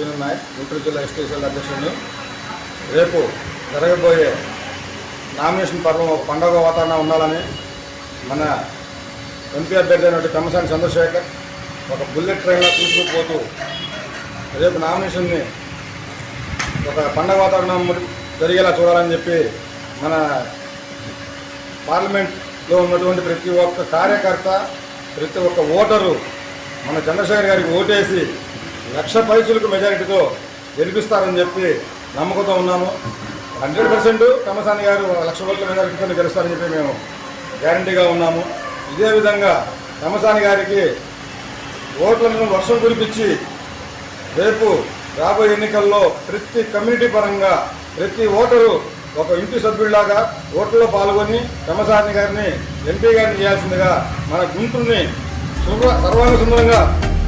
గుంటూరు జిల్లా ఎస్టీసీఎల్ అధ్యక్షుడిని రేపు జరగబోయే నామినేషన్ పర్వం ఒక పండగ వాతావరణం ఉండాలని మన ఎంపీ అభ్యర్థి అయినటువంటి పెమ్మసాని చంద్రశేఖర్ ఒక బుల్లెట్ ట్రైన్లో తీసుకుపోతూ రేపు నామినేషన్ని ఒక పండగ వాతావరణం జరిగేలా చూడాలని చెప్పి మన పార్లమెంట్లో ఉన్నటువంటి ప్రతి ఒక్క కార్యకర్త ప్రతి ఒక్క ఓటరు మన చంద్రశేఖర్ గారికి ఓటేసి లక్ష పైసలకు మెజారిటీతో గెలిపిస్తారని చెప్పి నమ్మకంతో ఉన్నాము. హండ్రెడ్ పర్సెంట్ కమసాని గారు లక్ష ఓట్ల మెజారిటీతో గెలుస్తారని చెప్పి మేము గ్యారంటీగా ఉన్నాము. ఇదే విధంగా కమసాని గారికి ఓట్లను వర్షం కురిపించి రేపు రాబోయే ఎన్నికల్లో ప్రతి కమ్యూనిటీ పరంగా ప్రతి ఓటరు ఒక ఇంటి సభ్యుడిలాగా ఓట్లలో పాల్గొని కమసాని గారిని ఎంపీ గారిని చేయాల్సిందిగా మన గుంటూరుని సుర- సర్వాంగ సుందరంగా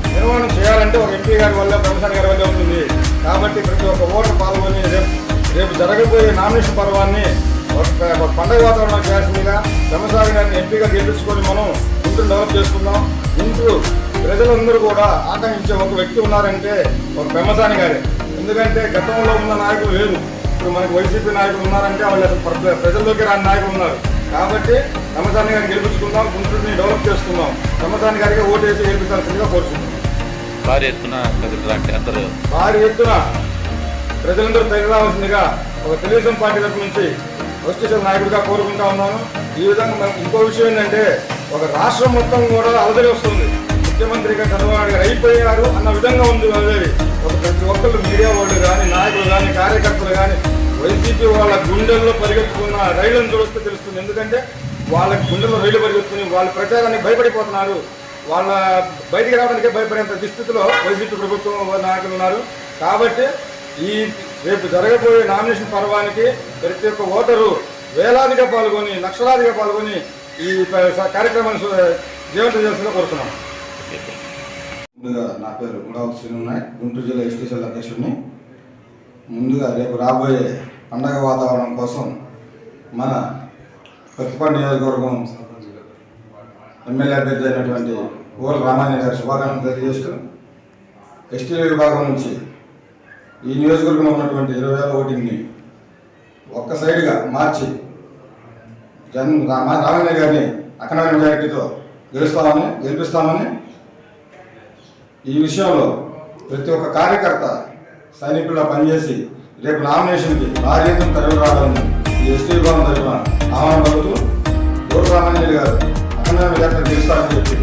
నిర్వహణ చేయాలంటే ఒక ఎంపీ గారి వల్ల కమసాని గారి వల్ల ఉంటుంది. కాబట్టి ప్రతి ఒక్క ఓటర్ పాల్గొని రేపు రేపు జరగబోయే నామినేషన్ పర్వాన్ని ఒక ఒక పండగ వాతావరణం చేయాల్సిందిగా కమసాని గారిని ఎంపీగా గెలిపించుకొని మనం గుంటూరు డెవలప్ చేసుకుందాం. గుంటూరు ప్రజలందరూ కూడా ఆకాంక్షించే ఒక వ్యక్తి ఉన్నారంటే ఒక బ్రహ్మసాని గారే. ఎందుకంటే గతంలో ఉన్న నాయకులు లేదు ఇప్పుడు మనకు వైసీపీ నాయకులు ఉన్నారంటే వాళ్ళు అసలు ప్ర- ప్రజల్లోకి రాని నాయకులు ఉన్నారు. కాబట్టి పెమ్మసాని గారిని గెలిపించుకుందాం గుంటూరుని డెవలప్ చేసుకుందాం. పెమ్మసాని గారికి ఓటు వేసి గెలిపించాల్సిందిగా కోరుచుకుందాం భారీ ఎత్తున కదిలిరాంటి అందరూ భారీ ఎత్తున ప్రజలందరూ తగిలి ఒక తెలుగుదేశం పార్టీ తరఫు నుంచి వైఎస్ఆర్ నాయకుడిగా కోరుకుంటా ఉన్నాను. ఈ విధంగా మనకు ఇంకో విషయం ఏంటంటే ఒక రాష్ట్రం మొత్తం కూడా అలదడి వస్తుంది. ముఖ్యమంత్రిగా చంద్రబాబు గారు అయిపోయారు అన్న విధంగా ఉంది అలదడి ఒక ప్రతి ఒక్కరు మీడియా వాళ్ళు కానీ నాయకులు కానీ కార్యకర్తలు కానీ వైసీపీ వాళ్ళ గుండెల్లో పరిగెత్తుకున్న రైళ్ళను చూస్తే తెలుస్తుంది. ఎందుకంటే వాళ్ళ గుండెల్లో రైలు పరిగెత్తుకుని వాళ్ళ ప్రచారానికి భయపడిపోతున్నారు. వాళ్ళ బయటికి రావడానికే భయపడేంత దుస్థితిలో వైసీపీ ప్రభుత్వం నాయకులు ఉన్నారు. కాబట్టి ఈ రేపు జరగబోయే నామినేషన్ పర్వానికి ప్రతి ఒక్క ఓటరు వేలాదిగా పాల్గొని లక్షలాదిగా పాల్గొని ఈ కార్యక్రమాన్ని సు- చేస్తున్నా కోరుతున్నాం. ముందుగా నా పేరు గుడావు శ్రీను గుంటూరు జిల్లా ఎస్టీసీఎల్ అధ్యక్షుడిని. ముందుగా రేపు రాబోయే పండగ వాతావరణం కోసం మన ప్రతిపాడు నియోజకవర్గం ఎమ్మెల్యే అభ్యర్థి అయినటువంటి ఓల రామాయణ గారి శుభాకాంక్షలు తెలియజేస్తూ ఎస్టీ విభాగం నుంచి ఈ నియోజకవర్గంలో ఉన్నటువంటి ఇరవై వేల ఓటింగ్ని ఒక్క సైడ్గా మార్చి జన్ రామా రామాయణ గారిని అఖండ మెజారిటీతో గెలుస్తామని గెలిపిస్తామని ఈ విషయంలో ప్రతి ఒక్క కార్యకర్త సైనికుల్లో పనిచేసి రేపు నామినేషన్కి భారీ ఎత్తున తరలి రావాలని ఈ ఎస్టీ విభాగం తరఫున ఆహ్వానం పలుకుతూ గౌరవ రామాంజలి గారు అఖండ మెజార్టీ గెలుస్తారని చెప్పి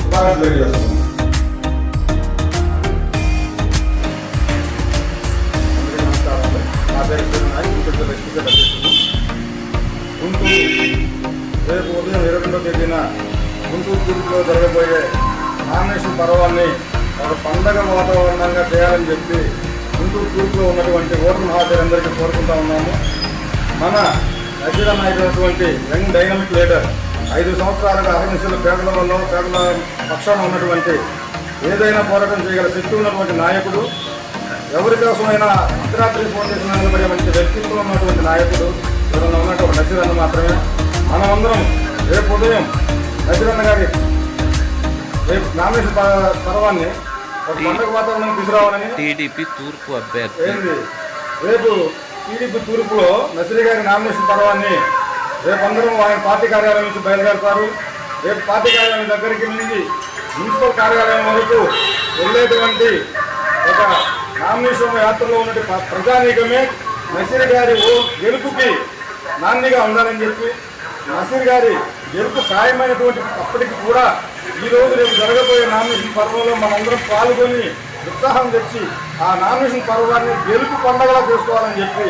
శుభాకాంక్షలు తెలియజేస్తున్నాను. నా పేరు గుంటూరు జిల్లా అధ్యక్షుడు గుంటూరు రేపు ఉదయం ఇరవై రెండో తేదీన గుంటూరు తూర్పులో జరగబోయే నామినేషన్ పర్వాన్ని ఒక పండగ వాతావరణంగా చేయాలని చెప్పి గుంటూరు తూర్పులో ఉన్నటువంటి ఓటర్ మహాశయులందరికీ కోరుకుంటా ఉన్నాము. మన నజీరా నాయకుడు యంగ్ డైనమిక్ లీడర్ ఐదు సంవత్సరాలుగా అహర్నిశలు పేదల వల్ల పేదల పక్షాన ఉన్నటువంటి ఏదైనా పోరాటం చేయగల శక్తి ఉన్నటువంటి నాయకుడు ఎవరి కోసమైనా అర్ధరాత్రి ఫోన్ చేసిన నిలబడే మంచి వ్యక్తిత్వం ఉన్నటువంటి నాయకుడు ఎవరైనా ఉన్నట్టు ఒక నసీరన్న మాత్రమే. మనమందరం రేపు ఉదయం నసీరన్న గారి రేపు నామినేషన్ పర్వాన్ని ఒక పండుగ వాతావరణం తీసుకురావాలని టీడీపీ తూర్పు అభ్యర్థి. రేపు టీడీపీ తూర్పులో నసిరి గారి నామినేషన్ పర్వాన్ని రేపు అందరం ఆయన పార్టీ కార్యాలయం నుంచి బయలుదేరుతారు. రేపు పార్టీ కార్యాలయం దగ్గరికి నుండి మున్సిపల్ కార్యాలయం వరకు వెళ్ళేటువంటి ఒక నామినేషన్ యాత్రలో ఉన్నటువంటి ప్రజానీకమే నసీర్ గారి ఓ గెలుపుకి నాందిగా ఉండాలని చెప్పి నసీర్ గారి గెలుపు ఖాయమైనటువంటి అప్పటికి కూడా ఈరోజు రేపు జరగబోయే నామినేషన్ పర్వంలో మనందరం పాల్గొని ఉత్సాహం తెచ్చి ఆ నామినేషన్ పర్వాన్ని గెలుపు పండగలా చేసుకోవాలని చెప్పి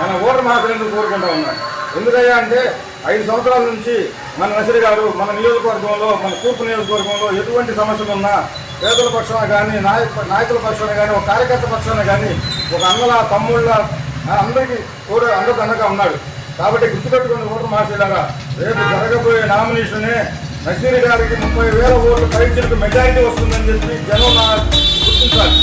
మన ఓటర్ మహాశయులు కోరుకుంటా ఉన్నాను. ఎందుకయ్యా అంటే ఐదు సంవత్సరాల నుంచి మన నసిరి గారు మన నియోజకవర్గంలో మన తూర్పు నియోజకవర్గంలో ఎటువంటి సమస్యలు ఉన్నా పేదల పక్షాన కానీ నాయక నాయకుల పక్షాన కానీ ఒక కార్యకర్త పక్షాన కానీ ఒక అన్నల తమ్ముళ్ళ అందరికీ కూడా అందరికి అండగా ఉన్నాడు. కాబట్టి గుర్తుపెట్టుకుని ఓటు మాసేలాగా రేపు జరగబోయే నామినేషనే నసీర్ గారికి ముప్పై వేల ఓట్లు పరీక్షలకు మెజారిటీ వస్తుందని చెప్పి జనం నా గుర్తించాలి.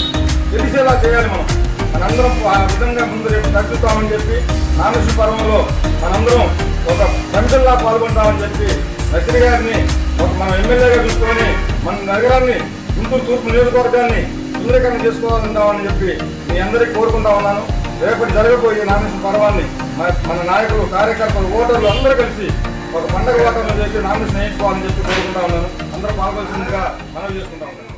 తెలిసేలా చేయాలి మనం. మనందరం ఆ విధంగా ముందు రేపు తగ్గుతామని చెప్పి నామినేషన్ పర్వంలో మనందరం ఒక సమితుల్లా పాల్గొంటామని చెప్పి నసీర్ గారిని ఒక మన ఎమ్మెల్యేగా చూసుకొని మన నగరాన్ని గుంటూరు తూర్పు నియోజకవర్గాన్ని సుందరీకరణ చేసుకోవాలంటామని చెప్పి మీ అందరికీ కోరుకుంటా ఉన్నాను. రేపటి జరగబోయే నామినేషన్ పర్వాన్ని మన మన నాయకులు కార్యకర్తలు ఓటర్లు అందరూ కలిసి ఒక పండగ వాతావరణం చేసి నామినేషన్ వేయించుకోవాలని చెప్పి కోరుకుంటా ఉన్నాను. అందరూ పాల్గొల్సిందిగా మనవి చేసుకుంటా ఉన్నాను.